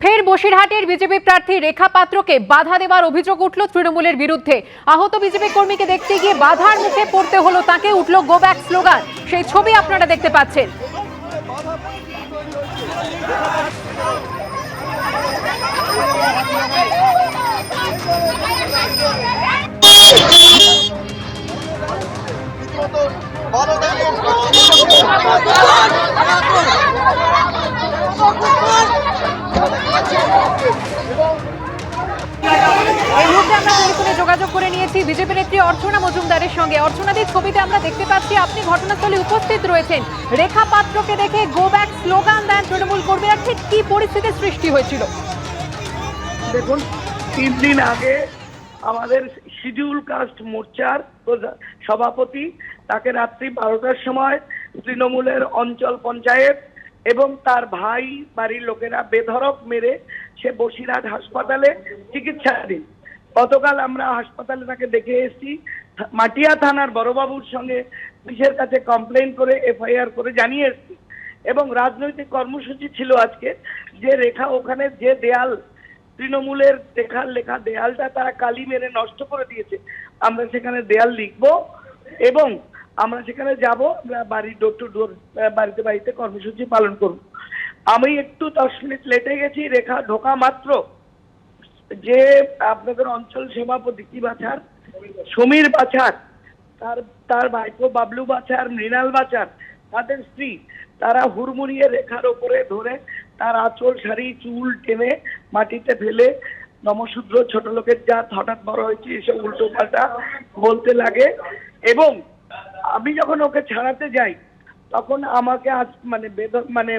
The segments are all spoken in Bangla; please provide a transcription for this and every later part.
ফের বসিরহাটের বিজেপি প্রার্থী রেখা পাত্রকে বাধা দেওয়ার অভিযোগ উঠল তৃণমূলের বিরুদ্ধে। আহত বিজেপি কর্মীকে দেখতে গিয়ে বাধার মুখে পড়তে হলো তাকে, উঠল গো ব্যাক স্লোগান সেই ছবি আপনারা দেখতে পাচ্ছেন। এই করে নিয়েছি। বিজেপি নেত্রী অর্চনা মজুমদারের সঙ্গে। অর্চনাদির ছবিতে আমরা দেখতে পাচ্ছি, আপনি ঘটনাস্থলে উপস্থিত রয়েছেন। রেখা পাত্রকে দেখে গো ব্যাক স্লোগান দেন তৃণমূল কর্মীরা। ঠিক কি পরিস্থিতির সৃষ্টি হয়েছিল? দেখুন, তিন দিন আগে আমাদের শিডিউল কাস্ট মোর্চার সভাপতি, তাকে রাত্রি বারোটার সময় তৃণমূলের অঞ্চল পঞ্চায়েত এবং তার ভাই বাড়ির লোকেরা বেধরক মেরে সে বসিরহাট হাসপাতালে চিকিৎসাধীন। গতকাল আমরা হাসপাতালে তাকে দেখে এসেছি। মাটিয়া থানার বড়বাবুর সঙ্গে পুলিশের কাছে কমপ্লেন করে এফআইআর করে জানিয়ে এসেছি। এবং রাজনৈতিক কর্মসূচি ছিল আজকে। যে রেখা ওখানে, যে দেয়াল, তৃণমূলের লেখার লেখা দেয়ালটা তারা কালি মেরে নষ্ট করে দিয়েছে। আমরা সেখানে দেয়াল লিখব এবং আমরা সেখানে যাব, আমরা বাড়ি ডোর টু ডোর বাড়িতে বাড়িতে কর্মসূচি পালন করব। আমি একটু দশ মিনিট লেটে গেছি, রেখা ঢোকা মাত্র। যে আপনাদের অঞ্চল সভাপতি কি বাছার? সমীর বাছার, তার তার ভাইপো বাবলু বাছার, মৃণাল বাছার, তাদের স্ত্রী, তারা হুড়মুড়িয়ে রেখার ওপরে ধরে তার আঁচল শাড়ি, চুল টেনে মাটিতে ফেলে নমশূদ্র ছোট লোকের জাত হঠাৎ বড় হয়েছে এসব উল্টো পাল্টা বলতে লাগে। এবং আমি যখন ওকে ছাড়াতে যাই, তখন আমাকে আজ মানে বেদ মানে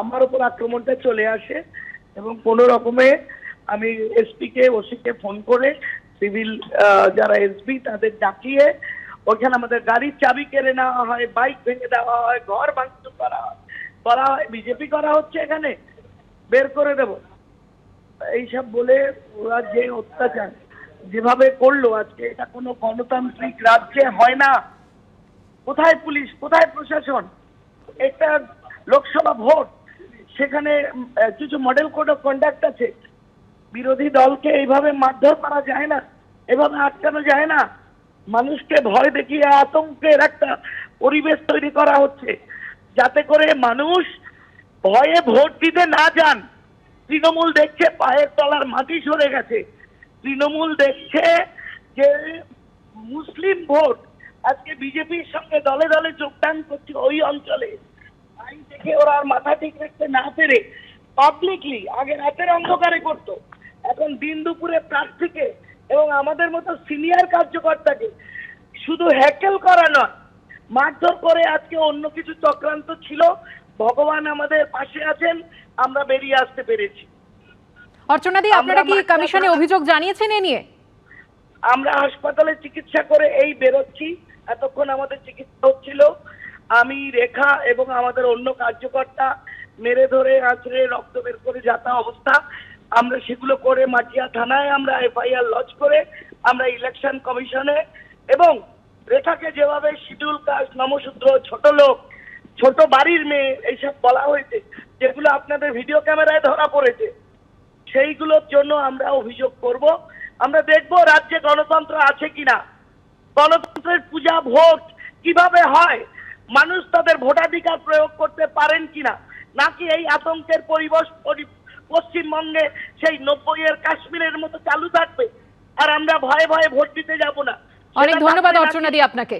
আমার উপর আক্রমণটা চলে আসে এবং কোনো রকমে আমি এসপি কে ওসি কে ফোন করে সিভিল যারা এসপি তাদের ডাকিয়ে ওইখানে আমাদের গাড়ির চাবি কেড়ে নেওয়া হয় বাইক ভেঙে দেওয়া হয়, ঘর ভাঙচুর করা হয় করা হয় বিজেপি করা হচ্ছে এখানে, বের করে দেব। এইসব বলে ওরা যে অত্যাচার, যেভাবে করল আজকে, এটা কোনো গণতান্ত্রিক রাজ্যে হয় না। কোথায় পুলিশ? কোথায় প্রশাসন? একটা লোকসভা ভোট, সেখানে কিছু মডেল কোড অফ কন্ডাক্ট আছে। বিরোধী দলকে এইভাবে মারধর করা যায় না, এভাবে আটকানো যায় না। মানুষকে ভয় দেখিয়ে আতঙ্কের একটা পরিবেশ তৈরি করা হচ্ছে, যাতে করে মানুষ ভয়ে ভোট দিতে না যান। তৃণমূল দেখছে পায়ের তলার মাটি সরে গেছে। তৃণমূল দেখছে যে মুসলিম ভোট আজকে বিজেপির সঙ্গে দলে দলে যোগদান করছে ওই অঞ্চলে। তাই দেখে ওরা আর মাথা ঠিক রাখতে না পেরে পাবলিকলি আগে রাতের অন্ধকারে করত। এখন দিন দুপুরে প্রার্থীকে এবং আমাদের মতো সিনিয়র কার্যকর্তাকে শুধু হ্যাকেল করা নয় মারধর করে আজকে অন্য কিছু চক্রান্ত ছিল। ভগবান আমাদের পাশে আছেন আমরা বেরিয়ে আসতে পেরেছি। অর্চনাদি আপনারা কি কমিশনে অভিযোগ জানিয়েছেন এ নিয়ে? আমরা হাসপাতালে চিকিৎসা করে এই বেরোচ্ছি এতক্ষণ আমাদের চিকিৎসা হচ্ছিল। আমি রেখা এবং আমাদের অন্য কার্যকর্তা মেরে ধরে আঁচড়ে রক্ত বের করে যাতা অবস্থা। আমরা সেগুলো করে মাটিয়া থানায় আমরা এফআইআর লজ করে আমরা ইলেকশন কমিশনে এবং রেখাকে যেভাবে শিডিউল কাস্ট নমশূদ্র ছোট লোক, ছোট বাড়ির মেয়ে এইসব বলা হয়েছে, যেগুলো আপনাদের ভিডিও ক্যামেরায় ধরা পড়েছে, সেইগুলোর জন্য আমরা অভিযোগ করব। আমরা দেখব রাজ্যে গণতন্ত্র আছে কিনা। গণতন্ত্রের পূজা ভোট কীভাবে হয়? মানুষ তাদের ভোটাধিকার প্রয়োগ করতে পারেন কিনা? নাকি এই আতঙ্কের পরিবেশ পরি- পশ্চিমবঙ্গে সেই নব্বই এর কাশ্মীরের মতো চালু থাকবে। আর আমরা ভয়ে ভয়ে ভোট দিতে যাব না। অনেক ধন্যবাদ অর্চনা অর্চনাদি আপনাকে।